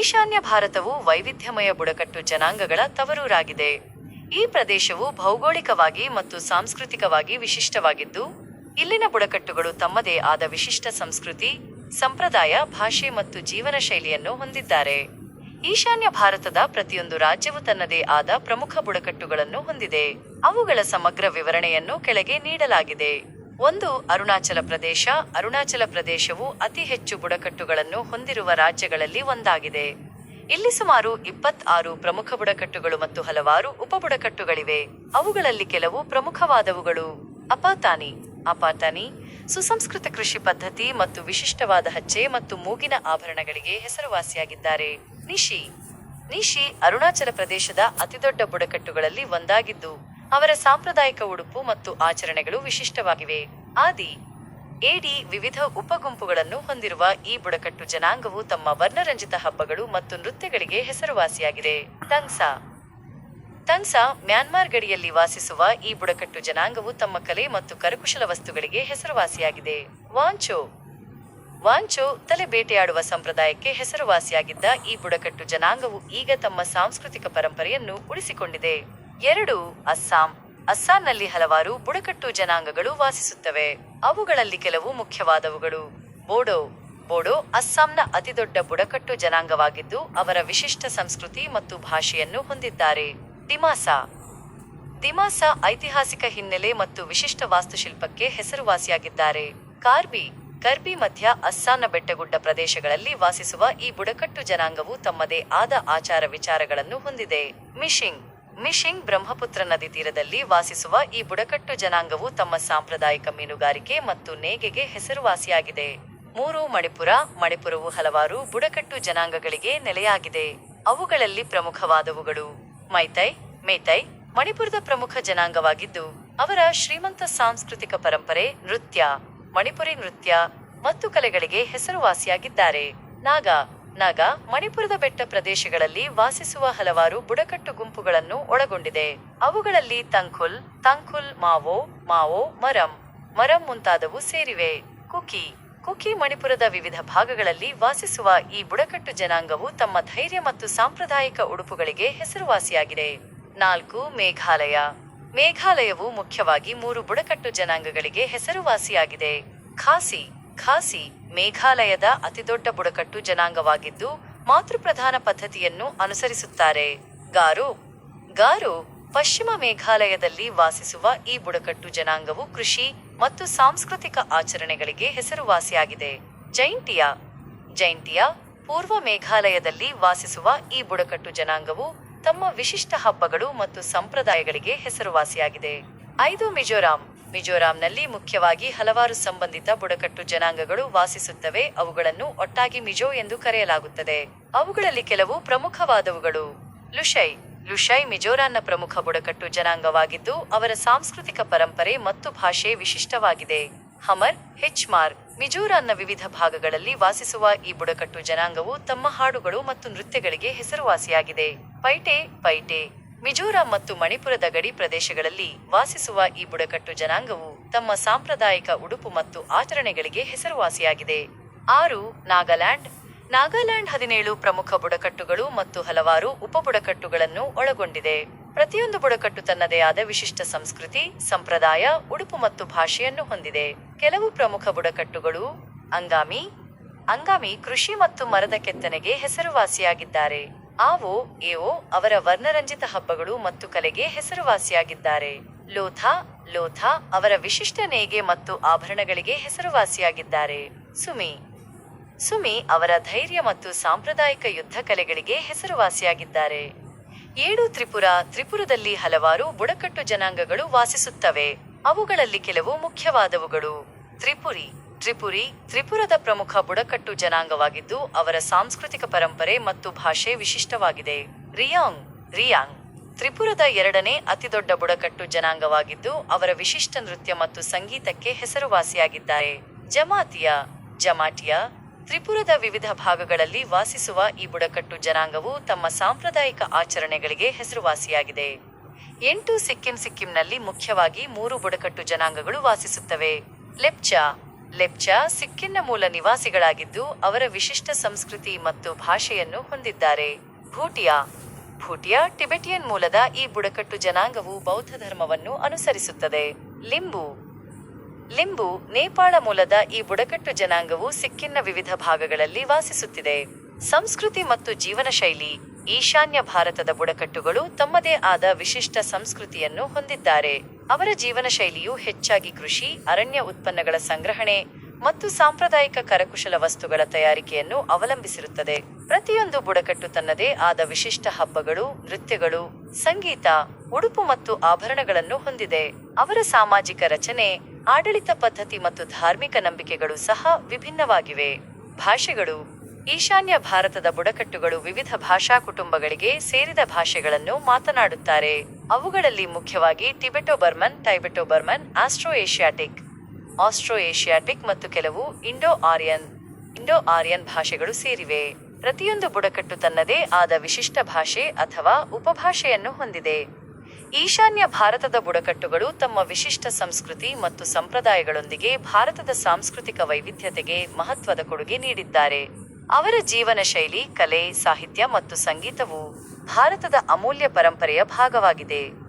ಈಶಾನ್ಯ ಭಾರತವು ವೈವಿಧ್ಯಮಯ ಬುಡಕಟ್ಟು ಜನಾಂಗಗಳ ತವರೂರಾಗಿದೆ. ಈ ಪ್ರದೇಶವು ಭೌಗೋಳಿಕವಾಗಿ ಮತ್ತು ಸಾಂಸ್ಕೃತಿಕವಾಗಿ ವಿಶಿಷ್ಟವಾಗಿದ್ದು, ಇಲ್ಲಿನ ಬುಡಕಟ್ಟುಗಳು ತಮ್ಮದೇ ಆದ ವಿಶಿಷ್ಟ ಸಂಸ್ಕೃತಿ, ಸಂಪ್ರದಾಯ, ಭಾಷೆ ಮತ್ತು ಜೀವನ ಶೈಲಿಯನ್ನು ಹೊಂದಿದ್ದಾರೆ. ಈಶಾನ್ಯ ಭಾರತದ ಪ್ರತಿಯೊಂದು ರಾಜ್ಯವು ತನ್ನದೇ ಆದ ಪ್ರಮುಖ ಬುಡಕಟ್ಟುಗಳನ್ನು ಹೊಂದಿದೆ. ಅವುಗಳ ಸಮಗ್ರ ವಿವರಣೆಯನ್ನು ಕೆಳಗೆ ನೀಡಲಾಗಿದೆ. ಒಂದು ಅರುಣಾಚಲ ಪ್ರದೇಶ, ಅರುಣಾಚಲ ಪ್ರದೇಶವು ಅತಿ ಹೆಚ್ಚು ಬುಡಕಟ್ಟುಗಳನ್ನು ಹೊಂದಿರುವ ರಾಜ್ಯಗಳಲ್ಲಿ ಒಂದಾಗಿದೆ. ಇಲ್ಲಿ ಸುಮಾರು ಇಪ್ಪತ್ತಾರು ಪ್ರಮುಖ ಬುಡಕಟ್ಟುಗಳು ಮತ್ತು ಹಲವಾರು ಉಪಬುಡಕಟ್ಟುಗಳಿವೆ. ಅವುಗಳಲ್ಲಿ ಕೆಲವು ಪ್ರಮುಖವಾದವುಗಳು. ಅಪಾತಾನಿ. ಅಪಾತಾನಿ, ಸುಸಂಸ್ಕೃತ ಕೃಷಿ ಪದ್ಧತಿ ಮತ್ತು ವಿಶಿಷ್ಟವಾದ ಹಚ್ಚೆ ಮತ್ತು ಮೂಗಿನ ಆಭರಣಗಳಿಗೆ ಹೆಸರುವಾಸಿಯಾಗಿದ್ದಾರೆ. ನಿಶಿ. ನಿಶಿ ಅರುಣಾಚಲ ಪ್ರದೇಶದ ಅತಿದೊಡ್ಡ ಬುಡಕಟ್ಟುಗಳಲ್ಲಿ ಒಂದಾಗಿದ್ದು ಅವರ ಸಾಂಪ್ರದಾಯಿಕ ಉಡುಪು ಮತ್ತು ಆಚರಣೆಗಳು ವಿಶಿಷ್ಟವಾಗಿವೆ. ಆದಿ ಏಡಿ ವಿವಿಧ ಉಪಗುಂಪುಗಳನ್ನು ಹೊಂದಿರುವ ಈ ಬುಡಕಟ್ಟು ಜನಾಂಗವು ತಮ್ಮ ವರ್ಣರಂಜಿತ ಹಬ್ಬಗಳು ಮತ್ತು ನೃತ್ಯಗಳಿಗೆ ಹೆಸರುವಾಸಿಯಾಗಿದೆ. ತಂಗ್ಸಾ. ತನ್ಸಾ ಮ್ಯಾನ್ಮಾರ್ ಗಡಿಯಲ್ಲಿ ವಾಸಿಸುವ ಈ ಬುಡಕಟ್ಟು ಜನಾಂಗವು ತಮ್ಮ ಕಲೆ ಮತ್ತು ಕರಕುಶಲ ವಸ್ತುಗಳಿಗೆ ಹೆಸರುವಾಸಿಯಾಗಿದೆ. ವಾಂಚೋ. ವಾಂಚೋ ತಲೆ ಬೇಟೆಯಾಡುವ ಸಂಪ್ರದಾಯಕ್ಕೆ ಹೆಸರುವಾಸಿಯಾಗಿದ್ದ ಈ ಬುಡಕಟ್ಟು ಜನಾಂಗವು ಈಗ ತಮ್ಮ ಸಾಂಸ್ಕೃತಿಕ ಪರಂಪರೆಯನ್ನು ಉಳಿಸಿಕೊಂಡಿದೆ. ಎರಡು ಅಸ್ಸಾಂ. ಅಸ್ಸಾಂನಲ್ಲಿ ಹಲವಾರು ಬುಡಕಟ್ಟು ಜನಾಂಗಗಳು ವಾಸಿಸುತ್ತವೆ. ಅವುಗಳಲ್ಲಿ ಕೆಲವು ಮುಖ್ಯವಾದವುಗಳು. ಬೋಡೋ. ಬೋಡೋ ಅಸ್ಸಾಂನ ಅತಿದೊಡ್ಡ ಬುಡಕಟ್ಟು ಜನಾಂಗವಾಗಿದ್ದು, ಅವರ ವಿಶಿಷ್ಟ ಸಂಸ್ಕೃತಿ ಮತ್ತು ಭಾಷೆಯನ್ನು ಹೊಂದಿದ್ದಾರೆ. ದಿಮಾಸಾ. ದಿಮಾಸಾ ಐತಿಹಾಸಿಕ ಹಿನ್ನೆಲೆ ಮತ್ತು ವಿಶಿಷ್ಟ ವಾಸ್ತುಶಿಲ್ಪಕ್ಕೆ ಹೆಸರುವಾಸಿಯಾಗಿದ್ದಾರೆ. ಕಾರ್ಬಿ. ಕರ್ಬಿ ಮಧ್ಯ ಅಸ್ಸಾಂನ ಬೆಟ್ಟಗುಡ್ಡ ಪ್ರದೇಶಗಳಲ್ಲಿ ವಾಸಿಸುವ ಈ ಬುಡಕಟ್ಟು ಜನಾಂಗವು ತಮ್ಮದೇ ಆದ ಆಚಾರ ವಿಚಾರಗಳನ್ನು ಹೊಂದಿದೆ. ಮಿಶಿಂಗ್ ಮಿಶಿಂಗ್ ಬ್ರಹ್ಮಪುತ್ರ ನದಿ ತೀರದಲ್ಲಿ ವಾಸಿಸುವ ಈ ಬುಡಕಟ್ಟು ಜನಾಂಗವು ತಮ್ಮ ಸಾಂಪ್ರದಾಯಿಕ ಮೀನುಗಾರಿಕೆ ಮತ್ತು ನೇಗೆಗೆ ಹೆಸರುವಾಸಿಯಾಗಿದೆ. ಮೂರು ಮಣಿಪುರ, ಮಣಿಪುರವು ಹಲವಾರು ಬುಡಕಟ್ಟು ಜನಾಂಗಗಳಿಗೆ ನೆಲೆಯಾಗಿದೆ. ಅವುಗಳಲ್ಲಿ ಪ್ರಮುಖವಾದವುಗಳು ಮೈತೈ, ಮೇತೈ, ಮಣಿಪುರದ ಪ್ರಮುಖ ಜನಾಂಗವಾಗಿದ್ದು, ಅವರ ಶ್ರೀಮಂತ ಸಾಂಸ್ಕೃತಿಕ ಪರಂಪರೆ ನೃತ್ಯ, ಮಣಿಪುರಿ ನೃತ್ಯ ಮತ್ತು ಕಲೆಗಳಿಗೆ ಹೆಸರುವಾಸಿಯಾಗಿದ್ದಾರೆ. ನಾಗ ನಾಗ ಮಣಿಪುರದ ಬೆಟ್ಟ ಪ್ರದೇಶಗಳಲ್ಲಿ ವಾಸಿಸುವ ಹಲವಾರು ಬುಡಕಟ್ಟು ಗುಂಪುಗಳನ್ನು ಒಳಗೊಂಡಿದೆ. ಅವುಗಳಲ್ಲಿ ತಂಕುಲ್ ತಂಕುಲ್ ಮಾವೋ ಮಾವೋ, ಮರಂ. ಮರಂ ಮುಂತಾದವು ಸೇರಿವೆ. ಕುಕಿ. ಕುಕಿ ಮಣಿಪುರದ ವಿವಿಧ ಭಾಗಗಳಲ್ಲಿ ವಾಸಿಸುವ ಈ ಬುಡಕಟ್ಟು ಜನಾಂಗವು ತಮ್ಮ ಧೈರ್ಯ ಮತ್ತು ಸಾಂಪ್ರದಾಯಿಕ ಉಡುಪುಗಳಿಗೆ ಹೆಸರುವಾಸಿಯಾಗಿದೆ. ನಾಲ್ಕು, ಮೇಘಾಲಯ. ಮೇಘಾಲಯವು ಮುಖ್ಯವಾಗಿ ಮೂರು ಬುಡಕಟ್ಟು ಜನಾಂಗಗಳಿಗೆ ಹೆಸರುವಾಸಿಯಾಗಿದೆ. ಖಾಸಿ. ಖಾಸಿ. ಮೇಘಾಲಯದ ಅತಿದೊಡ್ಡ ಬುಡಕಟ್ಟು ಜನಾಂಗವಾಗಿದ್ದು ಮಾತೃಪ್ರಧಾನ ಪದ್ಧತಿಯನ್ನು ಅನುಸರಿಸುತ್ತಾರೆ. ಗಾರು. ಗಾರು ಪಶ್ಚಿಮ ಮೇಘಾಲಯದಲ್ಲಿ ವಾಸಿಸುವ ಈ ಬುಡಕಟ್ಟು ಜನಾಂಗವು ಕೃಷಿ ಮತ್ತು ಸಾಂಸ್ಕೃತಿಕ ಆಚರಣೆಗಳಿಗೆ ಹೆಸರುವಾಸಿಯಾಗಿದೆ. ಜೈಂಟಿಯಾ. ಜೈಂಟಿಯಾ ಪೂರ್ವ ಮೇಘಾಲಯದಲ್ಲಿ ವಾಸಿಸುವ ಈ ಬುಡಕಟ್ಟು ಜನಾಂಗವು ತಮ್ಮ ವಿಶಿಷ್ಟ ಹಬ್ಬಗಳು ಮತ್ತು ಸಂಪ್ರದಾಯಗಳಿಗೆ ಹೆಸರುವಾಸಿಯಾಗಿದೆ. ಐದು ಮಿಜೋರಾಂ. ಮಿಜೋರಾಂನಲ್ಲಿ ಮುಖ್ಯವಾಗಿ ಹಲವಾರು ಸಂಬಂಧಿತ ಬುಡಕಟ್ಟು ಜನಾಂಗಗಳು ವಾಸಿಸುತ್ತವೆ. ಅವುಗಳನ್ನು ಒಟ್ಟಾಗಿ ಮಿಜೋ ಎಂದು ಕರೆಯಲಾಗುತ್ತದೆ. ಅವುಗಳಲ್ಲಿ ಕೆಲವು ಪ್ರಮುಖವಾದವುಗಳು. ಲುಷೈ. ಲುಷೈ ಮಿಜೋರಾಂನ ಪ್ರಮುಖ ಬುಡಕಟ್ಟು ಜನಾಂಗವಾಗಿದ್ದು, ಅವರ ಸಾಂಸ್ಕೃತಿಕ ಪರಂಪರೆ ಮತ್ತು ಭಾಷೆ ವಿಶಿಷ್ಟವಾಗಿದೆ. ಹಮರ್ ಹೆಚ್ ಮಾರ್ಕ್ ಮಿಜೋರಾಂನ ವಿವಿಧ ಭಾಗಗಳಲ್ಲಿ ವಾಸಿಸುವ ಈ ಬುಡಕಟ್ಟು ಜನಾಂಗವು ತಮ್ಮ ಹಾಡುಗಳು ಮತ್ತು ನೃತ್ಯಗಳಿಗೆ ಹೆಸರುವಾಸಿಯಾಗಿದೆ. ಪೈಟೆ ಪೈಟೆ. ಮಿಜೋರಾಂ ಮತ್ತು ಮಣಿಪುರದ ಗಡಿ ಪ್ರದೇಶಗಳಲ್ಲಿ ವಾಸಿಸುವ ಈ ಬುಡಕಟ್ಟು ಜನಾಂಗವು ತಮ್ಮ ಸಾಂಪ್ರದಾಯಿಕ ಉಡುಪು ಮತ್ತು ಆಚರಣೆಗಳಿಗೆ ಹೆಸರುವಾಸಿಯಾಗಿದೆ. ಆರು, ನಾಗಾಲ್ಯಾಂಡ್. ನಾಗಾಲ್ಯಾಂಡ್ ಹದಿನೇಳು ಪ್ರಮುಖ ಬುಡಕಟ್ಟುಗಳು ಮತ್ತು ಹಲವಾರು ಉಪಬುಡಕಟ್ಟುಗಳನ್ನು ಒಳಗೊಂಡಿದೆ. ಪ್ರತಿಯೊಂದು ಬುಡಕಟ್ಟು ತನ್ನದೇ ಆದ ವಿಶಿಷ್ಟ ಸಂಸ್ಕೃತಿ, ಸಂಪ್ರದಾಯ, ಉಡುಪು ಮತ್ತು ಭಾಷೆಯನ್ನು ಹೊಂದಿದೆ. ಕೆಲವು ಪ್ರಮುಖ ಬುಡಕಟ್ಟುಗಳು ಅಂಗಾಮಿ ಅಂಗಾಮಿ ಕೃಷಿ ಮತ್ತು ಮರದ ಕೆತ್ತನೆಗೆ ಹೆಸರುವಾಸಿಯಾಗಿದ್ದಾರೆ. ಆವೋ, ಏವೋ ಅವರ ವರ್ಣರಂಜಿತ ಹಬ್ಬಗಳು ಮತ್ತು ಕಲೆಗೆ ಹೆಸರುವಾಸಿಯಾಗಿದ್ದಾರೆ. ಲೋಥಾ ಲೋಥಾ ಅವರ ವಿಶಿಷ್ಟ ನೇಯ್ಗೆ ಮತ್ತು ಆಭರಣಗಳಿಗೆ ಹೆಸರುವಾಸಿಯಾಗಿದ್ದಾರೆ. ಸುಮಿ ಸುಮಿ ಅವರ ಧೈರ್ಯ ಮತ್ತು ಸಾಂಪ್ರದಾಯಿಕ ಯುದ್ಧ ಕಲೆಗಳಿಗೆ ಹೆಸರುವಾಸಿಯಾಗಿದ್ದಾರೆ. ಏಳು ತ್ರಿಪುರ, ತ್ರಿಪುರದಲ್ಲಿ ಹಲವಾರು ಬುಡಕಟ್ಟು ಜನಾಂಗಗಳು ವಾಸಿಸುತ್ತವೆ. ಅವುಗಳಲ್ಲಿ ಕೆಲವು ಮುಖ್ಯವಾದವುಗಳು. ತ್ರಿಪುರಿ ತ್ರಿಪುರಿ, ತ್ರಿಪುರದ ಪ್ರಮುಖ ಬುಡಕಟ್ಟು ಜನಾಂಗವಾಗಿದ್ದು ಅವರ ಸಾಂಸ್ಕೃತಿಕ ಪರಂಪರೆ ಮತ್ತು ಭಾಷೆ ವಿಶಿಷ್ಟವಾಗಿದೆ. ರಿಯಾಂಗ್ ರಿಯಾಂಗ್, ತ್ರಿಪುರದ ಎರಡನೇ ಅತಿದೊಡ್ಡ ಬುಡಕಟ್ಟು ಜನಾಂಗವಾಗಿದ್ದು ಅವರ ವಿಶಿಷ್ಟ ನೃತ್ಯ ಮತ್ತು ಸಂಗೀತಕ್ಕೆ ಹೆಸರುವಾಸಿಯಾಗಿದ್ದಾರೆ. ಜಮಾತಿಯ, ಜಮಾಟಿಯ, ತ್ರಿಪುರದ ವಿವಿಧ ಭಾಗಗಳಲ್ಲಿ ವಾಸಿಸುವ ಈ ಬುಡಕಟ್ಟು ಜನಾಂಗವು ತಮ್ಮ ಸಾಂಪ್ರದಾಯಿಕ ಆಚರಣೆಗಳಿಗೆ ಹೆಸರುವಾಸಿಯಾಗಿದೆ. ಎಂಟು ಸಿಕ್ಕಿಂ ಸಿಕ್ಕಿಂನಲ್ಲಿ ಮುಖ್ಯವಾಗಿ ಮೂರು ಬುಡಕಟ್ಟು ಜನಾಂಗಗಳು ವಾಸಿಸುತ್ತವೆ. ಲೆಪ್ಚಾ ಲೆಪ್ಚಾ ಸಿಕ್ಕಿಂನ ಮೂಲ ನಿವಾಸಿಗಳಾಗಿದ್ದು ಅವರ ವಿಶಿಷ್ಟ ಸಂಸ್ಕೃತಿ ಮತ್ತು ಭಾಷೆಯನ್ನು ಹೊಂದಿದ್ದಾರೆ. ಭೂಟಿಯಾ. ಭೂಟಿಯಾ ಟಿಬೆಟಿಯನ್ ಮೂಲದ ಈ ಬುಡಕಟ್ಟು ಜನಾಂಗವು ಬೌದ್ಧ ಧರ್ಮವನ್ನು ಅನುಸರಿಸುತ್ತದೆ. ಲಿಂಬು. ಲಿಂಬು ನೇಪಾಳ ಮೂಲದ ಈ ಬುಡಕಟ್ಟು ಜನಾಂಗವು ಸಿಕ್ಕಿಂನ ವಿವಿಧ ಭಾಗಗಳಲ್ಲಿ ವಾಸಿಸುತ್ತಿದೆ. ಸಂಸ್ಕೃತಿ ಮತ್ತು ಜೀವನ ಶೈಲಿ ಈಶಾನ್ಯ ಭಾರತದ ಬುಡಕಟ್ಟುಗಳು ತಮ್ಮದೇ ಆದ ವಿಶಿಷ್ಟ ಸಂಸ್ಕೃತಿಯನ್ನು ಹೊಂದಿದ್ದಾರೆ. ಅವರ ಜೀವನ ಶೈಲಿಯು ಹೆಚ್ಚಾಗಿ ಕೃಷಿ, ಅರಣ್ಯ ಉತ್ಪನ್ನಗಳ ಸಂಗ್ರಹಣೆ ಮತ್ತು ಸಾಂಪ್ರದಾಯಿಕ ಕರಕುಶಲ ವಸ್ತುಗಳ ತಯಾರಿಕೆಯನ್ನು ಅವಲಂಬಿಸಿರುತ್ತದೆ. ಪ್ರತಿಯೊಂದು ಬುಡಕಟ್ಟು ತನ್ನದೇ ಆದ ವಿಶಿಷ್ಟ ಹಬ್ಬಗಳು, ನೃತ್ಯಗಳು, ಸಂಗೀತ, ಉಡುಪು ಮತ್ತು ಆಭರಣಗಳನ್ನು ಹೊಂದಿದೆ. ಅವರ ಸಾಮಾಜಿಕ ರಚನೆ, ಆಡಳಿತ ಪದ್ಧತಿ ಮತ್ತು ಧಾರ್ಮಿಕ ನಂಬಿಕೆಗಳು ಸಹ ವಿಭಿನ್ನವಾಗಿವೆ. ಭಾಷೆಗಳು ಈಶಾನ್ಯ ಭಾರತದ ಬುಡಕಟ್ಟುಗಳು ವಿವಿಧ ಭಾಷಾ ಕುಟುಂಬಗಳಿಗೆ ಸೇರಿದ ಭಾಷೆಗಳನ್ನು ಮಾತನಾಡುತ್ತಾರೆ. ಅವುಗಳಲ್ಲಿ ಮುಖ್ಯವಾಗಿ Tibeto Burman Tibeto Burman Austro Asiatic Austro Asiatic ಮತ್ತು ಕೆಲವು ಇಂಡೋ ಆರ್ಯನ್ ಇಂಡೋ ಆರ್ಯನ್ ಭಾಷೆಗಳು ಸೇರಿವೆ. ಪ್ರತಿಯೊಂದು ಬುಡಕಟ್ಟು ತನ್ನದೇ ಆದ ವಿಶಿಷ್ಟ ಭಾಷೆ ಅಥವಾ ಉಪಭಾಷೆಯನ್ನು ಹೊಂದಿದೆ. ಈಶಾನ್ಯ ಭಾರತದ ಬುಡಕಟ್ಟುಗಳು ತಮ್ಮ ವಿಶಿಷ್ಟ ಸಂಸ್ಕೃತಿ ಮತ್ತು ಸಂಪ್ರದಾಯಗಳೊಂದಿಗೆ ಭಾರತದ ಸಾಂಸ್ಕೃತಿಕ ವೈವಿಧ್ಯತೆಗೆ ಮಹತ್ವದ ಕೊಡುಗೆ ನೀಡಿದ್ದಾರೆ. ಅವರ ಜೀವನ ಶೈಲಿ ಕಲೆ ಸಾಹಿತ್ಯ ಮತ್ತು ಸಂಗೀತವು ಭಾರತದ ಅಮೂಲ್ಯ ಪರಂಪರೆಯ ಭಾಗವಾಗಿದೆ.